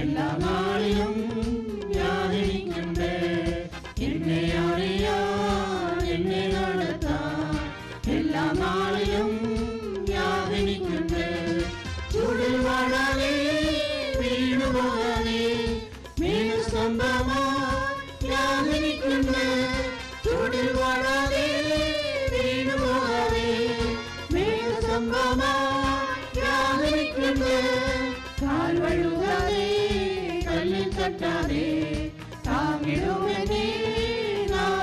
എല്ലാ നാളിലും ഞാനിരിക്കണ്ടേ എന്നെ അറിയാൻ എന്നെ നടത്താൻ എല്ലാ നാളും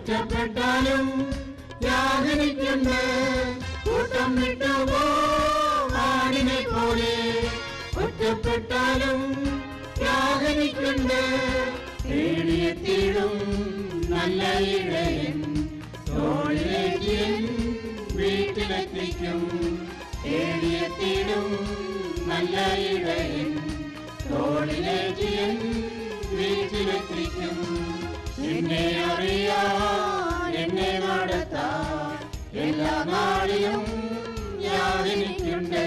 ഒറ്റപ്പെട്ടാലും യാതനിക്കുണ്ട് കൂട്ടം വിട്ടുപോ ആടിനെ പോലെ ഒറ്റപ്പെട്ടാലും യാതനിക്കുണ്ട് തേടിയെത്തിയിടും നല്ല ഇടയൻ തോളിലേക്ക് വീട്ടിലെത്തിക്കും. തേടിയെത്തിയിടും നല്ല ഇടയൻ തോളിലേക്ക് വീട്ടിലെത്തിക്കും. എന്നെ അറിയാൻ എന്നെ നടത്താൻ. എല്ലാ നാളിലും ഞാൻ എനിക്കുണ്ട്.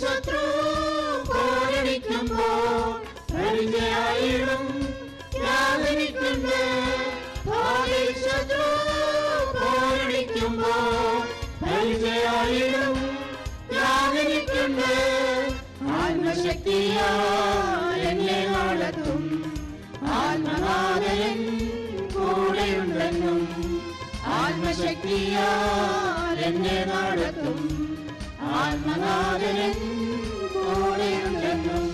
ശത്രു പോരടിക്കുമ്പോൾ പരിചയായിടും യാതനിക്കുണ്ട് ആദിൽ ശത്രു പോരടിക്കുമ്പോൾ പരിചയായിടും ആത്മശക്തിയാ എന്നെ നടത്തും ആത്മനാഥൻ കൂടെയുണ്ടെന്നും ആത്മശക്തിയാ എന്നെ നടത്തും. ആത്മനാഥനൻ കൂടെയുണ്ടെന്നും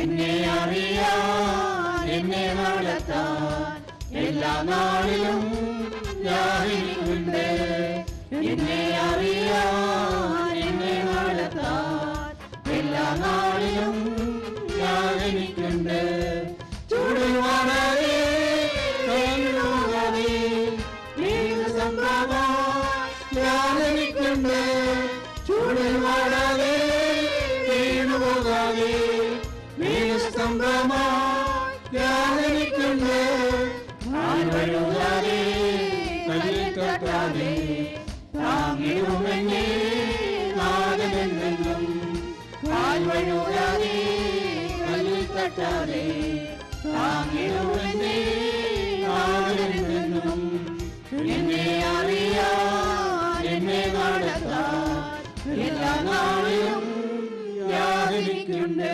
എന്നെ അറിയാൻ എന്നെ നടത്താൻ എല്ലാ നാളിലും ഞാനിരിക്കുന്നുണ്ട് എന്നെ ഞാനിരിക്കുന്നുണ്ട് ചൂടുവാനാതെ കൈവിടാതെ യാതനിക്കുണ്ട് ചൂടിൽ വാടാതെ വീണുപോകാതെ യാതനിക്കുണ്ട് വഴുകാതെ കല്ലിൽ തട്ടാതെ താങ്ങിടുമെന്നേ നാദനെന്നും കാൽ വഴുകാതെ കല്ലിൽ തട്ടാതെ താങ്ങിടുമെന്നേ നാദനെന്നും എന്നെ അറിയാൻ എന്നെ നടത്താൻ എല്ലാ നാളിലും യാതനിക്കുണ്ട്